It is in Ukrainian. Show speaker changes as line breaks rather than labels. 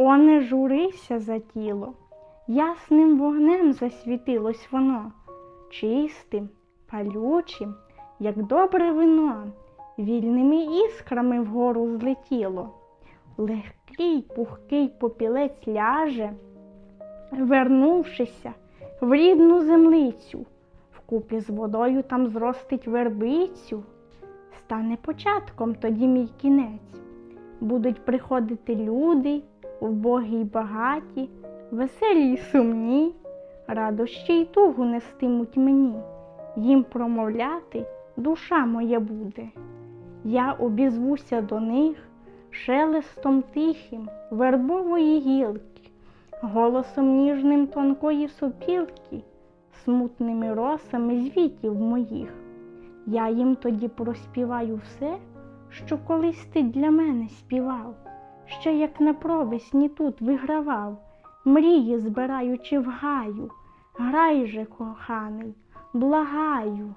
О, не журися за тіло, ясним вогнем засвітилось воно, чистим, палючим, як добре вино, вільними іскрами вгору злетіло. Легкий пухкий попілець ляже, вернувшися в рідну землицю, вкупі з водою там зростить вербицю, стане початком тоді мій кінець. Будуть приходити люди, вбогі й багаті, веселі й сумні, радощі й тугу нестимуть мені, їм промовляти душа моя буде. Я обізвуся до них шелестом тихим вербової гілки, голосом ніжним тонкої сопілки, смутними росами звітів моїх. Я їм тоді проспіваю все, що колись ти для мене співав, ще як на провесні тут вигравав, мрії збираючи в гаю. Грай же, коханий, благаю.